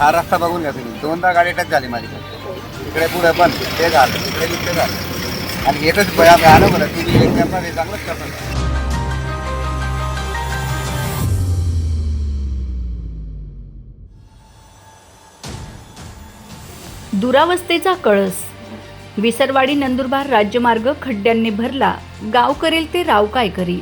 हा रस्ता बघून घ्या तुम्ही. दोनदा गाडी टच झाली माझी. इकडे पुढे पण. ते झालं. इकडे बी झालं. आणि येतच भया आलं बरं. तुम्ही एक करणार हे चांगलंच करणार दुरावस्थेचा कळस. विसरवाडी नंदुरबार राज्यमार्ग खड्ड्यांनी भरला. गाव करेल ते राव काय करी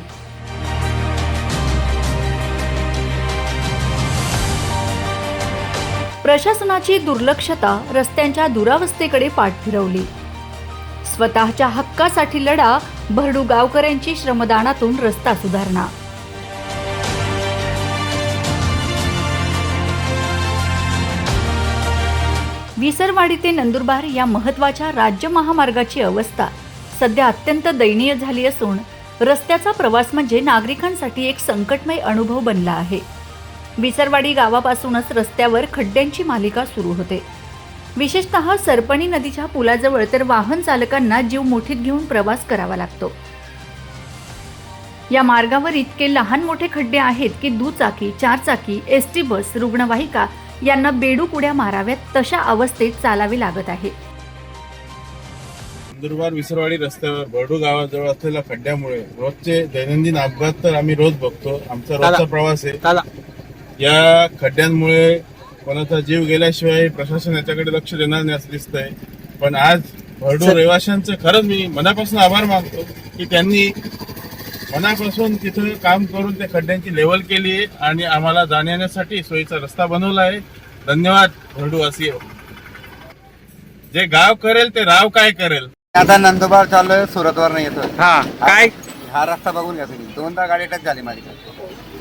प्रशासनाची दुर्लक्षता रस्त्यांच्या दुरावस्थेकडे पाठ फिरवली. स्वतःच्या हक्कासाठी लढा भरडू गावकऱ्यांची श्रमदानातून रस्ता सुधारणा. विसरवाडी ते नंदुरबार या महत्त्वाच्या राज्य महामार्गाची अवस्था सध्या अत्यंत दयनीय झाली असून रस्त्याचा प्रवास म्हणजे नागरिकांसाठी एक संकटमय अनुभव बनला आहे. विसरवाडी गावापासूनच रस्त्यावर खड्ड्यांची मालिका सुरू होते. विशेषतः सरपणी नदीच्या पुलाजवळ तर वाहन चालकांना जीव मुठीत घेऊन प्रवास करावा लागतो. या मार्गावर इतके लहान मोठे खड्डे आहेत की दुचाकी चारचाकी एस टी बस रुग्णवाहिका यांना बेडूक उड्या माराव्यात तशा अवस्थेत चालावे लागत आहे. नंदुरबार विसरवाडी रस्त्यावर बर्डू गावाजवळ असलेल्या खड्ड्यामुळे रोजचे दैनंदिन अपघात तर आम्ही रोज बघतो. आमचा रोजचा प्रवास आहे. या खड्ड्यांमुळे कोणाचा जीव गेल्याशिवाय प्रशासन याच्याकडे लक्ष देणार नाही असं दिसतंय. पण आज भरडू रहिवाशांचं खरंच मी मनापासून आभार मानतो की त्यांनी मनापासून तिथं काम करून त्या खड्ड्यांची लेवल केली आहे आणि आम्हाला जाण्यासाठी सोयीचा रस्ता बनवला आहे. धन्यवाद भरडूवासी जे गाव करेल ते राव काय करेल? आता नंदुरबार चाललोय सुरतवर नाही येतोय. हा काय? हा रस्ता बघून घ्या तुम्ही. दोनदा गाडी टच झाली माझी.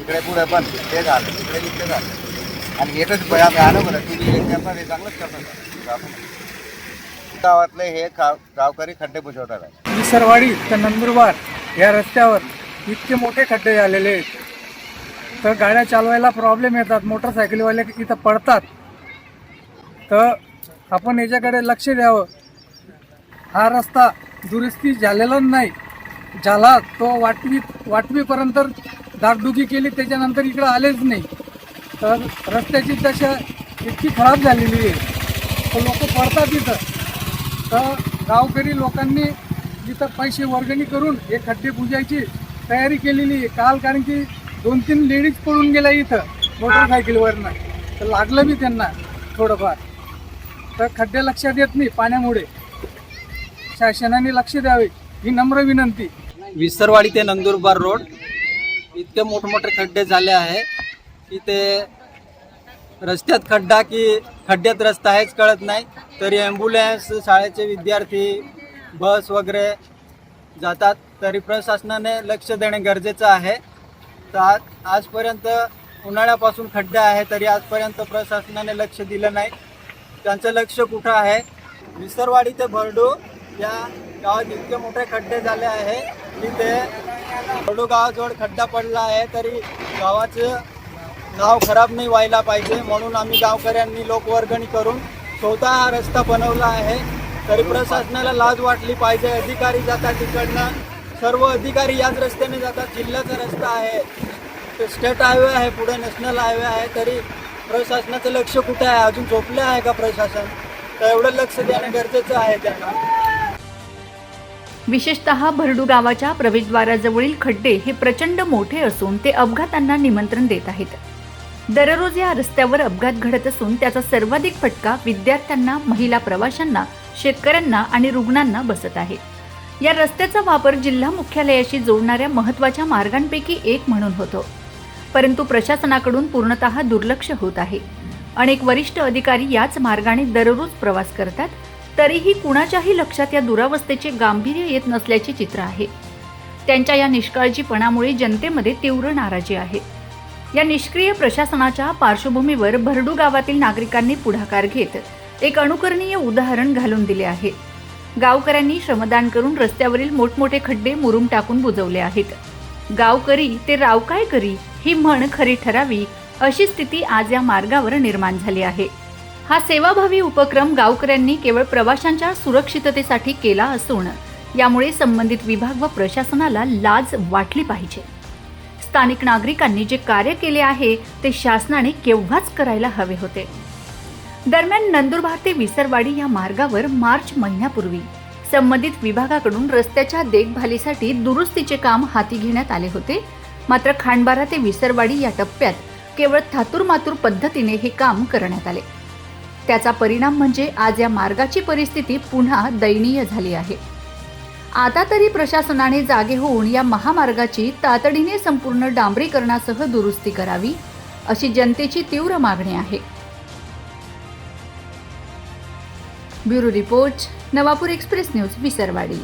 इकडे पुढे पण ते झालं इकडे बी झालं. आणि येतच आम्ही आलं बरं तुम्ही एक हे चांगलंच करणार गावातले हे गाव गावकरी खड्डे बुजवतात. आहे विसरवाडी नंदुरबार या रस्त्यावर इतके मोठे खड्डे झालेले आहेत. तर गाड्या चालवायला प्रॉब्लेम येतात मोटरसायकलवाले इथं पडतात. तर आपण याच्याकडे लक्ष द्यावं. हा रस्ता दुरुस्ती झालेला नाही. झाला तो वाटवी वाटवीपर्यंत दागदुगी केली त्याच्यानंतर इकडं आलेच नाही. तर रस्त्याची दशा इतकी खराब झालेली आहे. तर लोक पडतात इथं. तर गावकरी लोकांनी तिथं पैसे वर्गणी करून हे खड्डे पुजायची तयारी केलेली आहे. काल कारण की दोन तीन लेडीज पडून गेल्या इथं मोटरसायकलवरनं. तर लागलं मी त्यांना थोडंफार. तर खड्डे लक्षात येत नाही पाण्यामुळे. शासनाने लक्ष द्यावे ही नम्र विनंती. विसरवाडी ते नंदुरबार रोड. इतके मोठमोठे खड्डे झाले आहे की ते रस्त्यात खड्डा की खड्ड्यात रस्ता आहेच कळत नाही. तरी ॲम्ब्युलन्स शाळेचे विद्यार्थी बस वगैरे जातात. तरी प्रशासनाने लक्ष देणे गरजेचं आहे. तर आज आजपर्यंत उन्हाळ्यापासून खड्डे आहे तरी आजपर्यंत प्रशासनाने लक्ष दिलं नाही. त्यांचं लक्ष कुठं आहे? विसरवाडी ते भरडू या गावात इतके मोठे खड्डे झाले आहे. आणि ते भरडू गावाजवळ खड्डा पडला आहे तरी गावाचं नाव खराब नाही व्हायला पाहिजे म्हणून आम्ही गावकऱ्यांनी लोकवर्गणी करून स्वतः हा रस्ता बनवला आहे. तरी प्रशासनाला लाज वाटली पाहिजे. अधिकारी जातात तिकडनं. सर्व अधिकारी याच रस्त्याने जातात. जिल्ह्याचा रस्ता आहे. ते स्टेट हायवे आहे पुढे नॅशनल हायवे आहे. तरी प्रशासनाचं लक्ष कुठे आहे? अजून झोपलं आहे का प्रशासन? तर एवढं लक्ष देणं गरजेचं आहे त्यांना. विशेषतः भरडू गावाच्या प्रवेशद्वाराजवळील खड्डे हे प्रचंड मोठे असून ते अपघातांना निमंत्रण देत आहेत. दररोज या रस्त्यावर अपघात घडत असून त्याचा सर्वाधिक फटका विद्यार्थ्यांना महिला प्रवाशांना शेतकऱ्यांना आणि रुग्णांना बसत आहे. या रस्त्याचा वापर जिल्हा मुख्यालयाशी जोडणाऱ्या महत्त्वाच्या मार्गांपैकी एक म्हणून होतो. परंतु प्रशासनाकडून पूर्णतः दुर्लक्ष होत आहे. अनेक वरिष्ठ अधिकारी याच मार्गाने दररोज प्रवास करतात तरीही कुणाच्याही लक्षात या दुरावस्थेचे गांभीर्य येत नसल्याचे चित्र आहे. त्यांच्या या निष्काळजीपणामुळे जनतेमध्ये तीव्र नाराजी आहे. या निष्क्रिय प्रशासनाच्या पार्श्वभूमीवर भरडू गावातील नागरिकांनी पुढाकार घेत एक अनुकरणीय उदाहरण घालून दिले आहे. गावकऱ्यांनी श्रमदान करून रस्त्यावरील मोठमोठे खड्डे मुरुम टाकून बुजवले आहेत. गावकरी ते राव काय करी? ही म्हण खरी ठरावी अशी स्थिती आज या मार्गावर निर्माण झाली आहे. हा सेवाभावी उपक्रम गावकऱ्यांनी केवळ प्रवाशांच्या सुरक्षिततेसाठी केला असून यामुळे संबंधित विभाग व प्रशासनाला लाज वाटली पाहिजे. स्थानिक नागरिकांनी जे कार्य केले आहे ते शासनाने केव्हाच करायला हवे होते. दरम्यान नंदुरबार ते विसरवाडी या मार्गावर मार्च महिन्यापूर्वी संबंधित विभागाकडून रस्त्याच्या देखभालीसाठी दुरुस्तीचे काम हाती घेण्यात आले होते. मात्र खांडबारा ते विसरवाडी या टप्प्यात केवळ थातुरमातुर पद्धतीने हे काम करण्यात आले. त्याचा परिणाम म्हणजे आज या मार्गाची परिस्थिती पुन्हा दयनीय झाली आहे. आता तरी प्रशासनाने जागे होऊन या महामार्गाची तातडीने संपूर्ण डांबरीकरणासह दुरुस्ती करावी अशी जनतेची तीव्र मागणी आहे. Bureau report Navapur express news Visarwadi.